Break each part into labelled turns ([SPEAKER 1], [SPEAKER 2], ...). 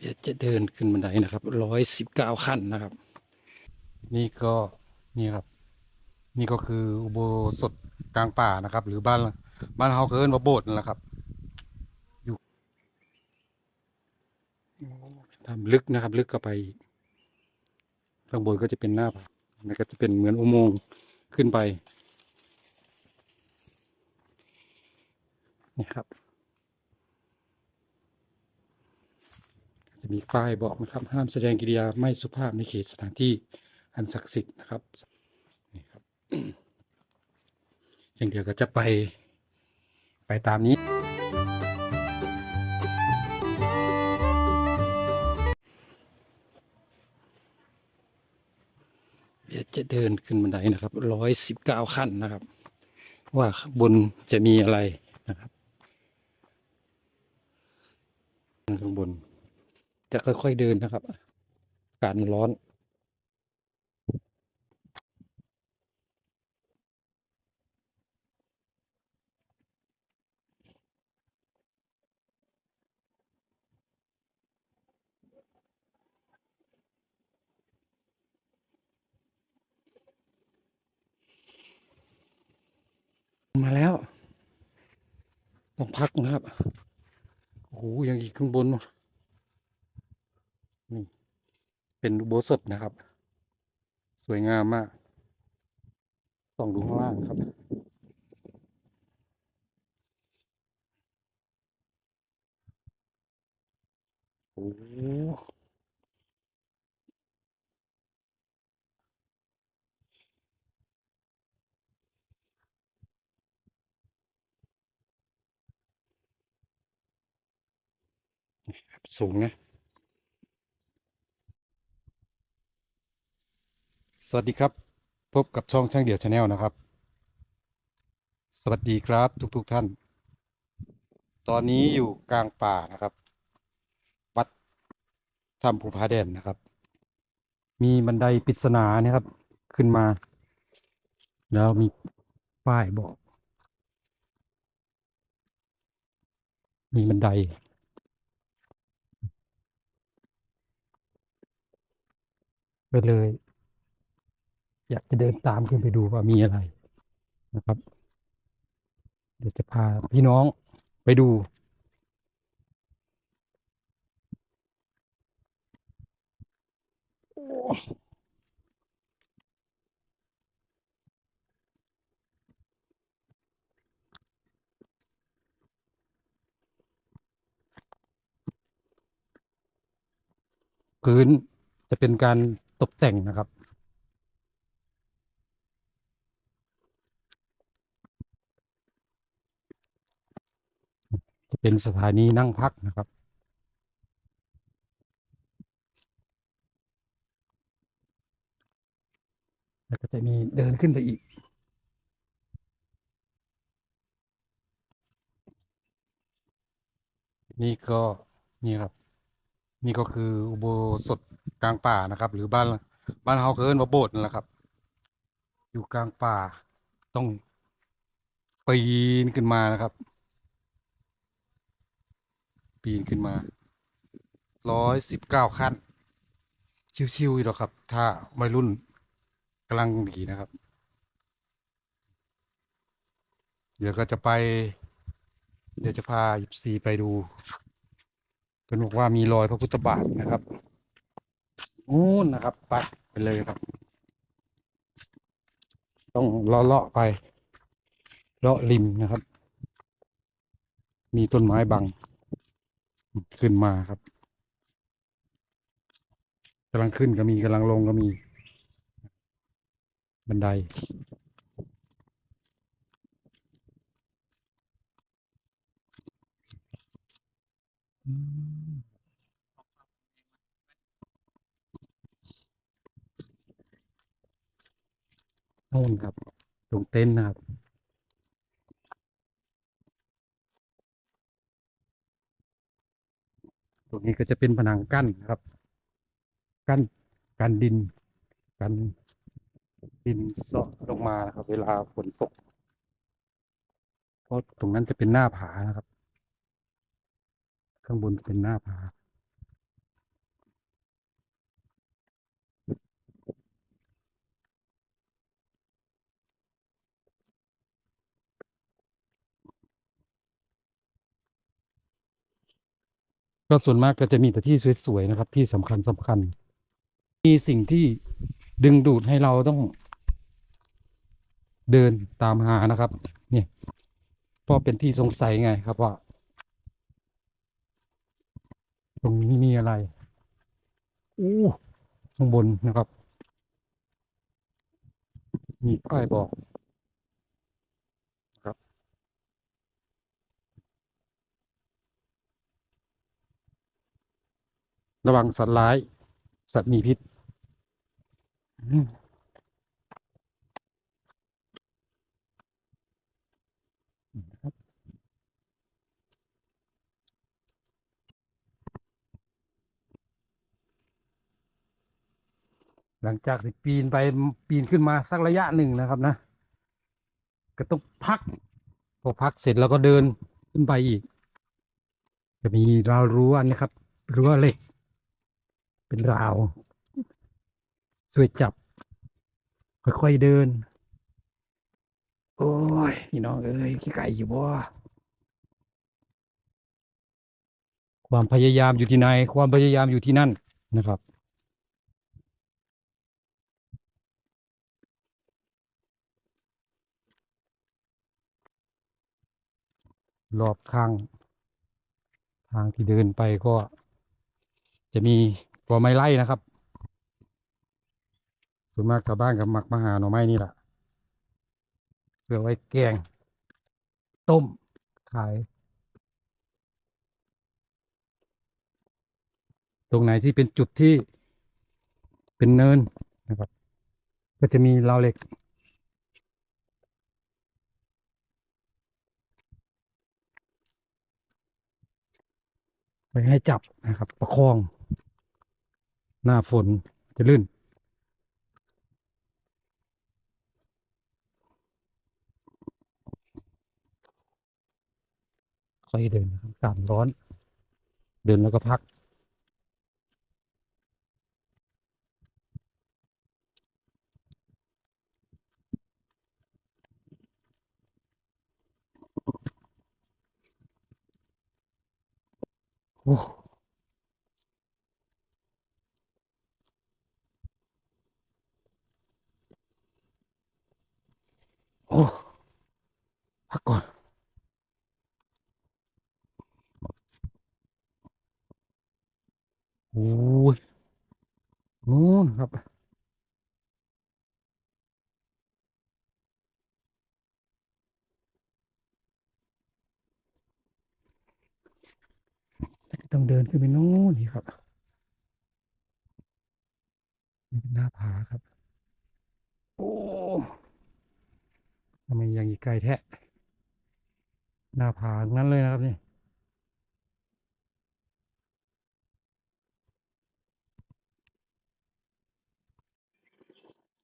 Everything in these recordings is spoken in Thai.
[SPEAKER 1] เดี๋ยวจะเดินขึ้นบันไดนะครับร้อยสิบเก้าขั้นนะครับ นี่ก็นี่ครับ นี่ก็คืออุโบสถกลางป่านะครับ หรือบ้านบ้านเฮาเคิร์นว่าโบสถ์นั่นแหละครับ อยู่ทำลึกนะครับ ลึกเข้าไปข้างบนก็จะเป็นหน้าผาแล้วก็จะเป็นเหมือนอุโมงค์ขึ้นไปนี่ครับ จะ มีป้ายบอกนะครับ ห้ามแสดงกิริยาไม่สุภาพในเขตสถานที่อันศักดิ์สิทธิ์นะครับนี่ครับอย่างเดียวก็จะไปไปตามนี้ เดี๋ยวจะเดินขึ้นบันไดนะครับร้อยสิบเก้าขั้นนะครับ ว่าบนจะมีอะไรนะครับข้างบน จะค่อยๆเดินนะครับ อากาศมันร้อน มาแล้ว ต้องพักนะครับ โอ้โหยังอีกข้างบน นี่ เป็นอุโบสถนะครับ สวยงามมาก ส่องดูข้างล่างครับ โอ้สูงนะ สวัสดีครับ พบกับช่องช่างเดี่ยวชาแนลนะครับ สวัสดีครับทุกๆทท่าน ตอนนี้อยู่กลางป่านะครับ วัดถ้ำภูผาแดนนะครับ มีบันไดปริศนานะครับ ขึ้นมา แล้วมีป้ายบอก มีบันไดไปเลย อยากจะเดินตามขึ้นไปดูว่ามีอะไรนะครับ เดี๋ยวจะพาพี่น้องไปดูพื้นจะเป็นการตกแต่งนะครับ เป็นสถานีนั่งพักนะครับ แล้วก็จะมีเดินขึ้นไปอีก นี่ก็นี่ครับ นี่ก็คืออุโบสถกลางป่านะครับ หรือบ้านบ้านเฮาเคิร์นว่าโบสถ์นั่นแหละครับ อยู่กลางป่าต้องปีนขึ้นมานะครับ ปีนขึ้นมาร้อยสิบเก้าขั้น ชิวๆอยู่หรอกครับ ถ้าวัยรุ่นกำลังดีนะครับ เดี๋ยวก็จะไป เดี๋ยวจะพายิปซีไปดูเป็นบอกว่ามีรอยพระพุทธบาทนะครับนู่นนะครับไปไปเลยครับ ต้องเลาะๆไปเลาะริมนะครับ มีต้นไม้บัง ขึ้นมาครับกำลังขึ้นก็มีกำลังลงก็มี บันไดอืมโน่นครับ ตรงเต็นท์นะครับ ตรงนี้ก็จะเป็นผนังกั้นครับ กั้นกันดิน กันดินซอกลงมานะครับ เวลาฝนตกเพราะตรงนั้นจะเป็นหน้าผานะครับ ข้างบนเป็นหน้าผา ก็ส่วนมากก็จะมีแต่ที่สวยๆนะครับ ที่สำคัญสำคัญ มีสิ่งที่ดึงดูดให้เราต้อง เดินตามหานะครับ เนี่ยเพราะเป็นที่สงสัยไงครับว่า ตรงนี้มีอะไรอู้ข้างบนนะครับ มีป้ายบอกครับ ระวังสัตว์ร้าย สัตว์มีพิษ หลังจากที่ปีนไปปีนขึ้นมาสักระยะหนึ่งนะครับนะ ก็ต้องพัก พอพักเสร็จแล้วก็เดินขึ้นไปอีก จะมีราวรั้วนะครับรั้วเหล็ก เป็นราว สวยจับ ค่อยๆเดิน โอ้ย พี่น้องเอ้ยขี้ไก่อยู่บ่ความพยายามอยู่ที่ไหน ความพยายามอยู่ที่นั่นนะครับ รอบข้าง ทางที่เดินไปก็จะมี กอไม้ไล่นะครับ ส่วนมากชาวบ้านกับมักมาหาหน่อไม้นี่แหละเพื่อไว้แกง ต้ม ขาย ตรงไหนที่เป็นจุดที่เป็นเนินนะครับ ก็จะมีราวเหล็กไว้ให้จับนะครับ ประคอง หน้าฝนจะลื่น ค่อยเดินอากาศร้อน เดินแล้วก็พักโอ้ โอ้พักก่อนโอ้ยนู่นครับ ต้องเดินขึ้นไปโน่นนี่ครับ นี่เป็นหน้าผาครับ โอ้ ทำไมยังอีกไกลแท้หน้าผางนั้นเลยนะครับนี่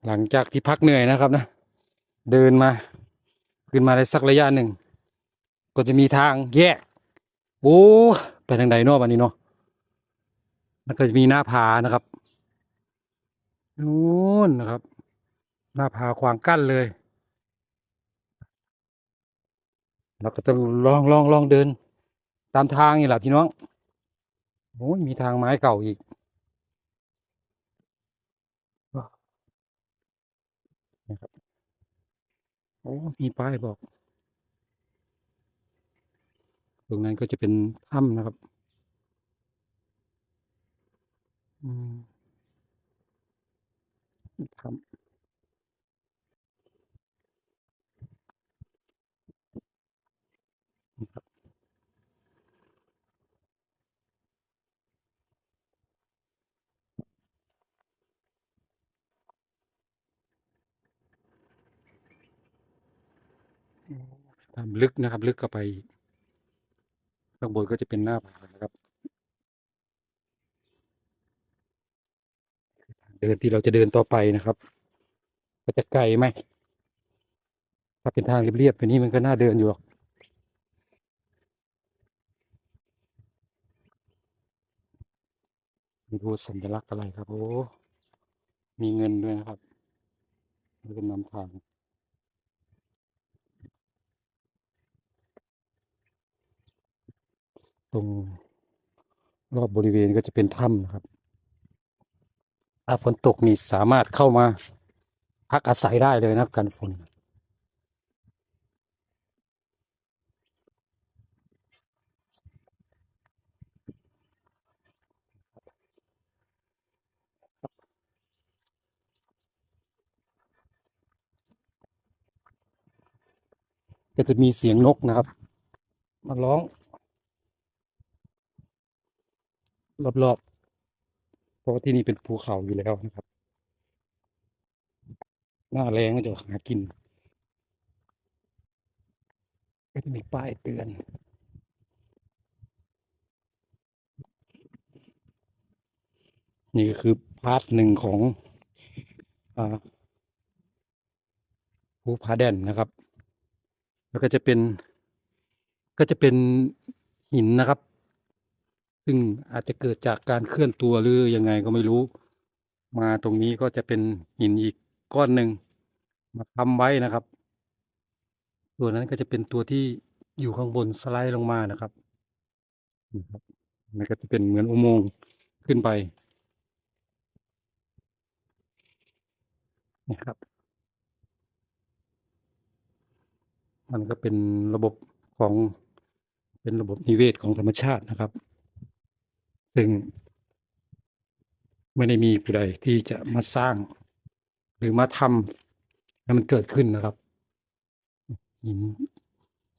[SPEAKER 1] หลังจากที่พักเหนื่อยนะครับนะ เดินมา ขึ้นมาได้สักระยะหนึ่ง ก็จะมีทางแยก โอ้ไปทางใดเนาะวันนี้เนาะแล้วก็จะมีหน้าผานะครับนู่นนะครับ หน้าผาขวางกั้นเลย เราก็ต้องลองลองลองเดิน ตามทางนี่แหละพี่น้องโอ้ยมีทางไม้เก่าอีกนะครับโอ้มีป้ายบอก ตรงนั้นก็จะเป็นถ้ำนะครับ อืมถ้ำ ถ้ำลึกนะครับ ลึกเข้าไปข้างบนก็จะเป็นหน้าผานะครับเดินที่เราจะเดินต่อไปนะครับก็จะไกลไหมถ้าเป็นทางเรียบๆไปนี้มันก็น่าเดินอยู่หรอกดูสัญลักษณ์อะไรครับ โอ้ มีเงินด้วยนะครับนี่เป็นนำทาง รงรอบบริเวณก็จะเป็นถ้ำนะครับ ถ้าฝนตกนี่สามารถเข้ามาพักอาศัยได้เลยนะครับกันฝนก็จะมีเสียงนกนะครับ มาร้อง รอบๆ เพราะว่าที่นี่เป็นภูเขาอยู่แล้วนะครับ หน้าแรงก็จะหากิน ก็จะมีป้ายเตือนนี่ก็คือพาร์ทหนึ่งของอภูผาแดนนะครับ แล้วก็จะเป็นก็จะเป็นหินนะครับ ซึ่งอาจจะเกิดจากการเคลื่อนตัวหรือยังไงก็ไม่รู้ มาตรงนี้ก็จะเป็นหินอีกก้อนหนึ่งมาทำไว้นะครับ ตัวนั้นก็จะเป็นตัวที่อยู่ข้างบนสไลด์ลงมานะครับนะครับมันก็จะเป็นเหมือนอุโมงค์ขึ้นไปนะครับ มันก็เป็นระบบของเป็นระบบนิเวศของธรรมชาตินะครับ ซึ่ง ไม่ได้มีผู้ใดที่จะมาสร้าง หรือมาทำให้มันเกิดขึ้นนะครับหิน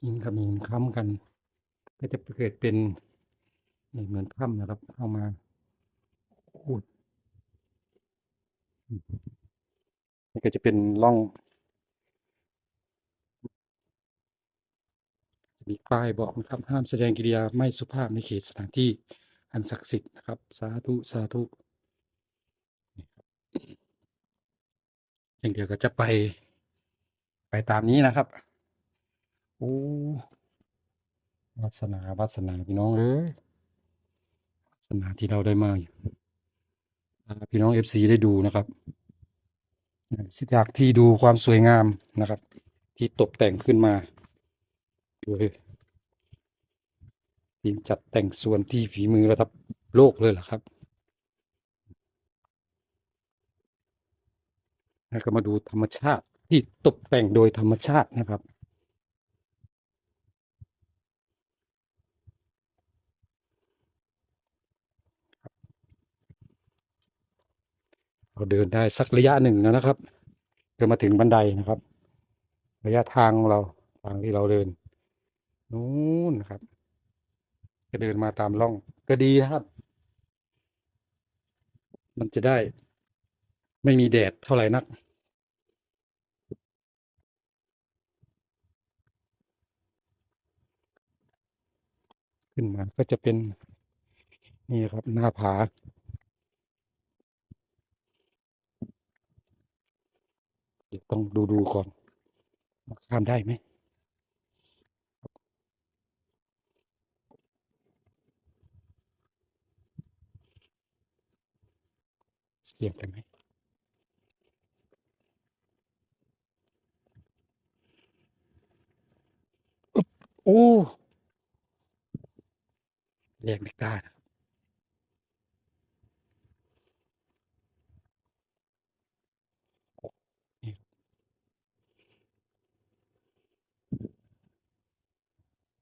[SPEAKER 1] หินกับหินค้ำกัน ก็จะเกิดเป็นเหมือนถ้ำนะครับเข้ามาอุดนี่ก็จะเป็นร่อง มีป้ายบอกนะครับห้ามแสดงกิริยาไม่สุภาพในเขตสถานที่ อันศักดิ์สิทธิ์นะครับ สาธุ สาธุนี่ครับอย่างเดียวก็จะไป ไปตามนี้นะครับ โอ้วาสนาวาสนาพี่น้องเอ้ยวาสนาที่เราได้มาพาพี่น้องเอฟซีได้ดูนะครับจากที่ดูความสวยงามนะครับ ที่ตกแต่งขึ้นมาโดย ทีมจัดแต่งส่วนที่ฝีมือระดับโลกเลยล่ะครับแล้วก็มาดูธรรมชาติที่ตกแต่งโดยธรรมชาตินะครับ เราเดินได้สักระยะหนึ่งแล้วนะครับก็มาถึงบันไดนะครับ ระยะทางของเราทางที่เราเดินนู้นนะครับ ก็เดินมาตามร่องก็ดีนะครับ มันจะได้ ไม่มีแดดเท่าไหร่นัก ขึ้นมาก็จะเป็นนี่ครับหน้าผาเดี๋ยวต้องดูดูก่อนข้ามได้ไหม เสียงไปไหมโอ้แรงไม่กล้านะ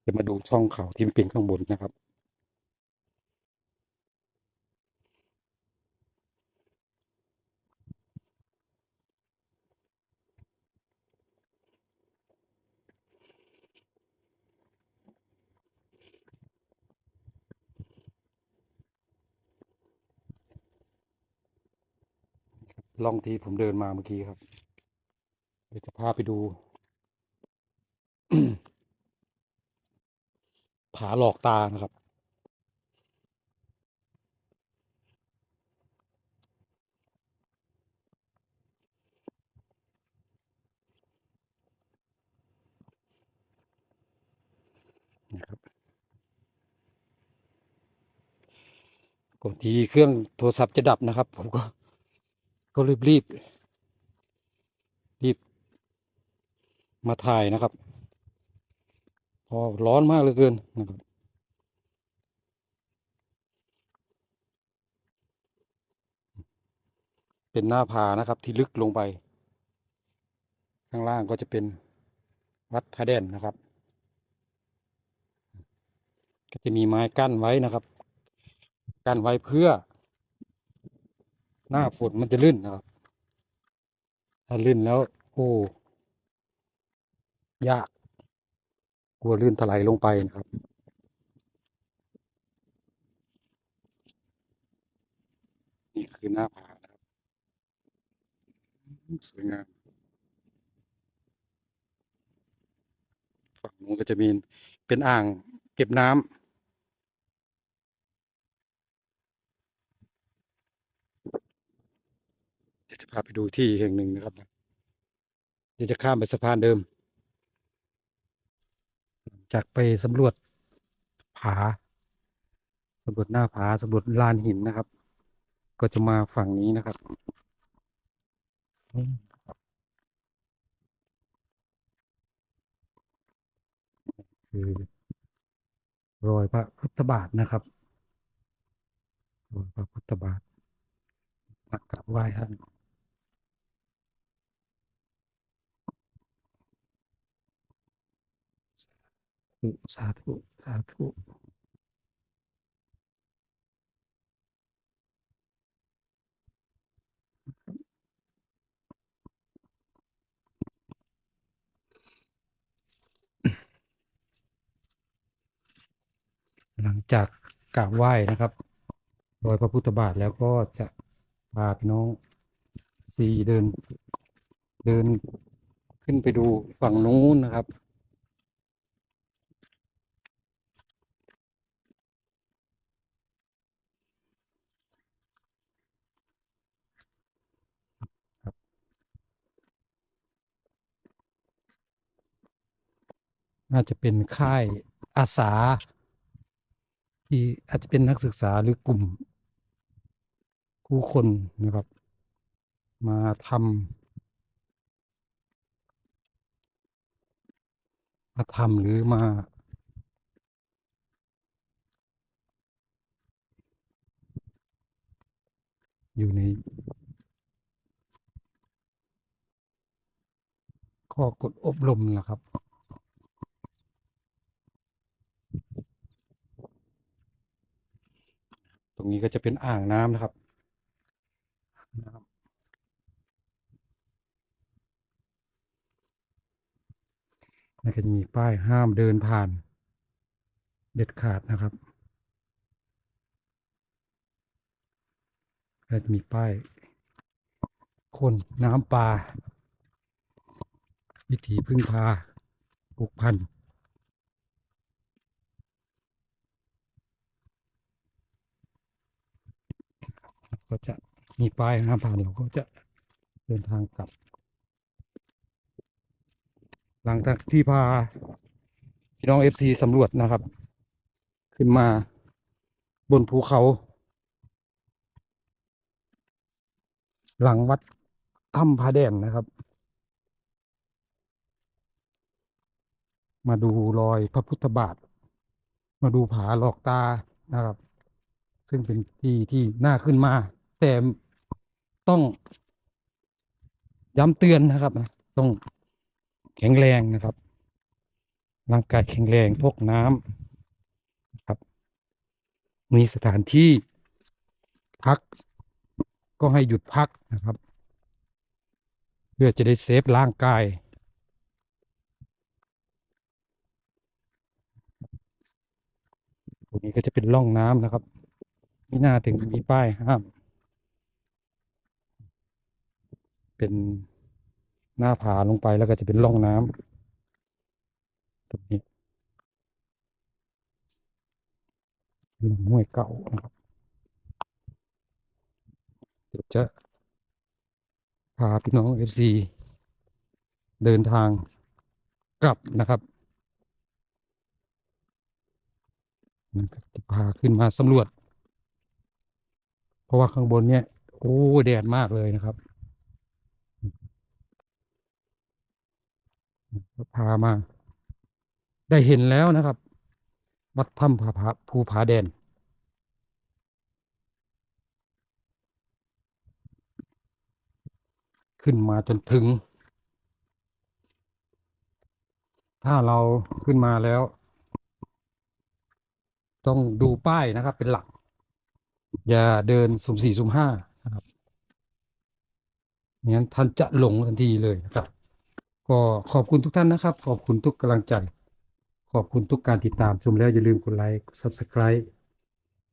[SPEAKER 1] จะมาดูช่องเขาที่มันเป็นข้างบนนะครับ ล่องที่ผมเดินมาเมื่อกี้ครับเดี๋ยวจะพาไปดู ผาหลอกตานะครับ นะครับก่อนที่เครื่องโทรศัพท์จะดับนะครับ ผมก็ ก็รีบรีบรีบ มาถ่ายนะครับ พอร้อนมากเหลือเกินนะครับเป็นหน้าผานะครับที่ลึกลงไป ข้างล่างก็จะเป็นวัดพระแดนนะครับ ก็จะมีไม้กั้นไว้นะครับ กั้นไว้เพื่อ หน้าฝนมันจะลื่นนะครับ ถ้าลื่นแล้ว โอ้ยากกลัวลื่นถลายลงไปนะครับนี่คือหน้าผานะครับสวยงามฝั่งนู้นก็จะมีเป็นอ่างเก็บน้ำเดี๋ ยวจะพาไปดูที่แห่งหนึ่งนะครับเดี๋ยวจะข้ามไปสะพานเดิม จากไปสำรวจผาสำรวจหน้าผาสำรวจลานหินนะครับ ก็จะมาฝั่งนี้นะครับคือรอยพระพุทธบาทนะครับรอยพระพุทธบาทมากราบไหว้ท่าน สาธุสาธุหลังจากกราบไหว้นะครับรอยพระพุทธบาทแล้วก็จะพาพี่น้องสีเดิน เดินขึ้นไปดูฝั่งนู้นนะครับ น่าจะเป็นค่ายอาสา ที่อาจจะเป็นนักศึกษาหรือกลุ่มผู้คนนะครับ มาทำมาทำหรือมาอยู่ในข้อกฎอบรมนะครับ รงนี้ก็จะเป็นอ่างน้ำนะครับนะครับแล้วก็จะมีป้ายห้ามเดินผ่าน เด็ดขาดนะครับแล้วจะมีป้ายคนน้ำปลาวิถีพึ่งพาปลูกพันธุ์ ก็จะมีป้ายห้ามผ่านเราก็จะเดินทางกลับ หลังจากที่พาพี่น้องเอฟซีสำรวจนะครับ ขึ้นมาบนภูเขา หลังวัดถ้ำพระแดนนะครับ มาดูรอยพระพุทธบาท มาดูผาหลอกตานะครับ ซึ่งเป็นที่ที่น่าขึ้นมา แต่ต้องย้ำเตือนนะครับนะต้องแข็งแรงนะครับร่างกายแข็งแรงพกน้ำครับ มีสถานที่พัก ก็ให้หยุดพักนะครับ เพื่อจะได้เซฟร่างกายตรงนี้ก็จะเป็นร่องน้ำนะครับนี่น่าถึงมีป้ายห้าม เป็นหน้าผาลงไปแล้วก็จะเป็นร่องน้ำตรงนี้ลำห้วยเก่านะครับ เดี๋ยวจะพาพี่น้องเอฟซีเดินทางกลับนะครับนะครับจะพาขึ้นมาสำรวจ เพราะว่าข้างบนเนี่ย โอ้ แดดมากเลยนะครับ ก็ พามา ได้เห็นแล้วนะครับ วัดถ้ำผาผาภูผาแดน ขึ้นมาจนถึง ถ้าเราขึ้นมาแล้ว ต้องดูป้ายนะครับ เป็นหลัก อย่าเดินสุ่มสี่สุ่มห้านะครับงั้นท่านจะหลงทันทีเลยนะครับ ก็ขอบคุณทุกท่านนะครับ ขอบคุณทุกกำลังใจ ขอบคุณทุกการติดตามชมแล้วอย่าลืมกดไลค์กด Subscribe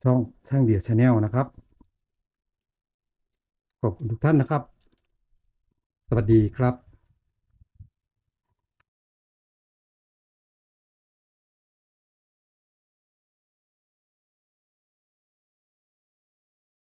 [SPEAKER 1] ช่องช่างเดียร์ชาแนลนะครับ ขอบคุณทุกท่านนะครับ สวัสดีครับ